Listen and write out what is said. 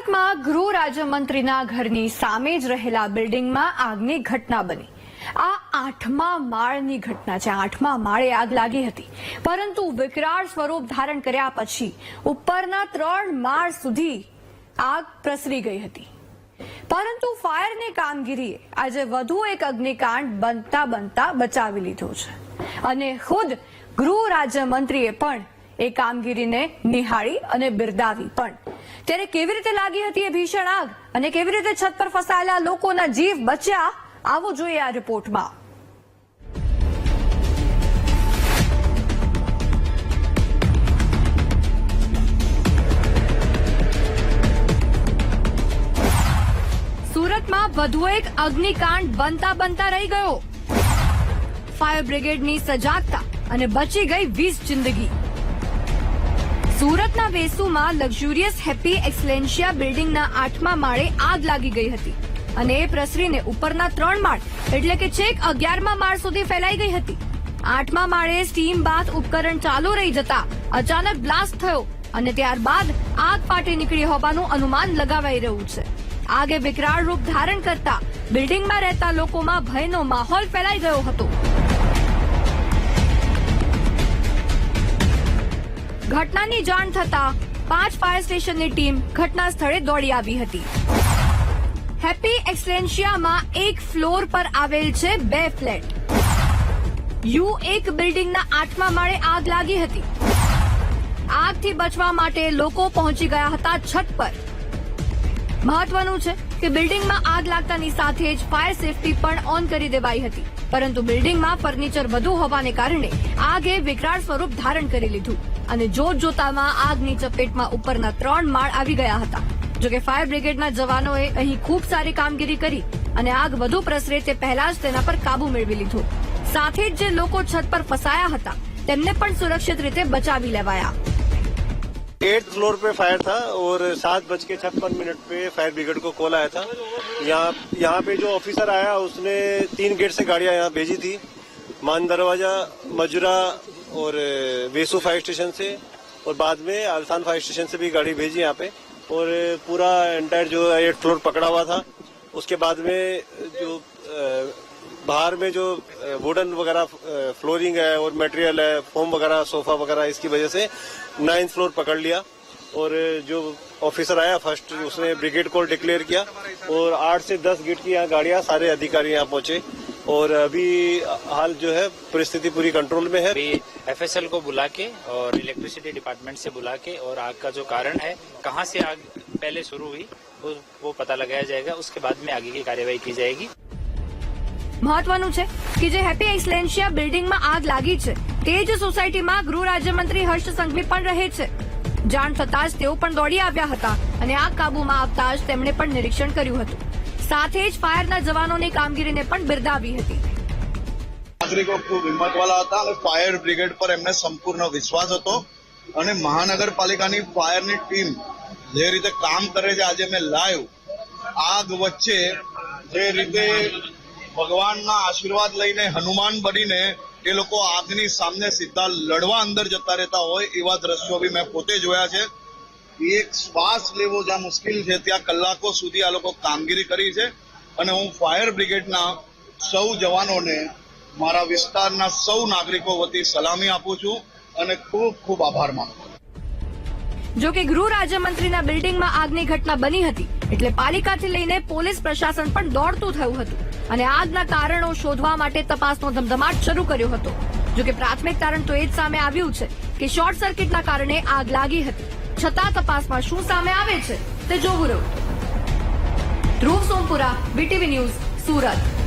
સુરતમાં ગૃહ રાજ્યમંત્રીના ઘરની સામે જ રહેલા બિલ્ડિંગમાં આગની ઘટના બની. આ આઠમા માળની ઘટના છે. આઠમા માળે આગ લાગી હતી. પરંતુ વિકરાળ સ્વરૂપ ધારણ કર્યા પછી ઉપરના ત્રણ માળ સુધી આગ પ્રસરી ગઈ હતી. પરંતુ ફાયરની કામગીરીએ આજે વધુ એક અગ્નિકાંડ બનતા બનતા બચાવી લીધો છે. અને ખુદ ગૃહ રાજ્યમંત્રીએ પણ એ કામગીરીને નિહાળી અને બિરદાવી પણ ત્યારે કેવી રીતે લાગી હતી એ ભીષણ આગ? અને કેવી રીતે છત પર ફસાયેલા લોકોના જીવ બચ્યા? આવો જોઈએ આ રિપોર્ટમાં. સુરતમાં વધુ એક અગ્નિકાંડ બનતા બનતા રહી ગયો. ફાયર બ્રિગેડની સજાગતા અને બચી ગઈ વીસ જિંદગી. સુરતના વેસુમાં લક્ઝુરિયસ હેપી એક્સલેન્શિયા બિલ્ડિંગના આઠમા માળે આગ લાગી ગઈ હતી. અને એ પ્રસરીને ઉપરના ત્રણ માળ, એટલે કે છેક અગિયારમા માળ સુધી ફેલાઈ ગઈ હતી. આઠમા માળે સ્ટીમ બાથ ઉપકરણ ચાલુ રહી જતા અચાનક બ્લાસ્ટ થયો અને ત્યારબાદ આગ ફાટી નીકળી હોવાનું અનુમાન લગાવાઈ રહ્યું છે. આગે વિકરાળ રૂપ ધારણ કરતા બિલ્ડિંગમાં રહેતા લોકોમાં ભયનો માહોલ ફેલાઈ ગયો હતો. ઘટનાની જાણ થતા પાંચ ફાયર સ્ટેશનની ટીમ ઘટના સ્થળે દોડી આવી હતી. હેપી એક્સલેન્શિયામાં એક ફ્લોર પર આવેલ છે બે ફ્લેટ. યુ એક બિલ્ડિંગના આઠમા માળે આગ લાગી હતી. આગથી બચવા માટે લોકો પહોંચી ગયા હતા છત પર. મહત્વનું છે કે બિલ્ડિંગમાં આગ લાગતાની સાથે જ ફાયર સેફટી પણ ઓન કરી દેવાઈ હતી. પરંતુ બિલ્ડિંગમાં ફર્નિચર વધુ હોવાને કારણે આગે વિકરાળ સ્વરૂપ ધારણ કરી લીધું. અને જોત જોતામાં આગની ચપેટમાં ઉપરના ત્રણ માળ આવી ગયા હતા જોકે ફાયર બ્રિગેડના જવાનોએ અહીં ખૂબ સારી કામગીરી કરી અને આગ વધુ પ્રસરે તે પહેલા જ તેના પર કાબુ મેળવી લીધો સાથે જ જે લોકો છત પર ફસાયા હતા તેમને પણ સુરક્ષિત રીતે બચાવી લેવાયા एट फ्लोर पे फायर था और सात बज के छप्पन मिनट पे फायर ब्रिगेड को कॉल आया था यहाँ यहाँ पे जो ऑफिसर आया उसने तीन गेट से गाड़ियां यहाँ भेजी थी मान दरवाजा मजुरा और वेसु फायर स्टेशन से और बाद में आलसान फायर स्टेशन से भी गाड़ी भेजी यहाँ पे। और पूरा एंटायर जो एट फ्लोर पकड़ा हुआ था। उसके बाद में, जो बाहर में जो वुडन वगैरह फ्लोरिंग है और मटेरियल है फोम वगैरह सोफा वगैरह, इसकी वजह से नाइन्थ फ्लोर पकड़ लिया। और जो ऑफिसर आया फर्स्ट उसने ब्रिगेड को डिक्लेयर किया और आठ से दस गेट की यहाँ गाड़ियां सारे अधिकारी यहाँ पहुंचे और अभी हाल जो है परिस्थिति पूरी कंट्रोल में है अभी एफएसएल को बुला के और इलेक्ट्रिसिटी डिपार्टमेंट से बुला के और आग का जो कारण है कहाँ से आग पहले शुरू हुई वो, वो पता लगाया जाएगा उसके बाद में आगे की कार्यवाही की जाएगी મહત્વનું છે કે જે હેપી એક્સલેન્શિયા બિલ્ડિંગમાં આગ લાગી છે તે જ સોસાયટીમાં ગૃહ રાજ્યમંત્રી હર્ષ સંઘવી પણ રહે છે જાણ થતાં જ તેઓ પણ દોડી આવ્યા હતા અને આગ કાબુમાં આવતા જ તેમણે પણ નિરીક્ષણ કર્યું હતું. સાથે જ ફાયરના જવાનોની કામગીરીને પણ બિરદાવી હતી. નાગરિકો ખૂબ હિંમતવાળા હતા અને ફાયર બ્રિગેડ પર એમને સંપૂર્ણ વિશ્વાસ હતો અને મહાનગરપાલિકાની ફાયરની ટીમ જે રીતે કામ કરે છે, આજે મેં લાઈવ આગ વચ્ચે જે રીતે ભગવાનના આશીર્વાદ લઈને હનુમાન બનીને એ લોકો આગની સામે સીધા લડવા અંદર જતા રહેતા હોય એવા દ્રશ્યો બી મેં પોતે જોયા છે. એક શ્વાસ લેવો જ્યાં મુશ્કેલ છે, ત્યાં કલાકો સુધી આ લોકો કામગીરી કરી છે. અને હું ફાયર બ્રિગેડના સૌ જવાનોને મારા વિસ્તારના સૌ નાગરિકો વતી સલામી આપું છું અને ખૂબ ખૂબ આભાર માનું જો કે ગૃહ રાજ્યમંત્રીના બિલ્ડિંગમાં આગની ઘટના બની હતી, એટલે પાલિકાથી લઈને પોલીસ પ્રશાસન પણ દોડતું થયું હતું. અને આગના કારણો શોધવા માટે તપાસનો ધમધમાટ શરૂ કર્યો હતો. જો કે પ્રાથમિક તારણ તો એ જ સામે આવ્યું છે કે શોર્ટ સર્કિટના કારણે આગ લાગી હતી. છતાં તપાસમાં શું સામે આવે છે તે જોવું રહ્યું. Dhruv Sompura BTV news Surat.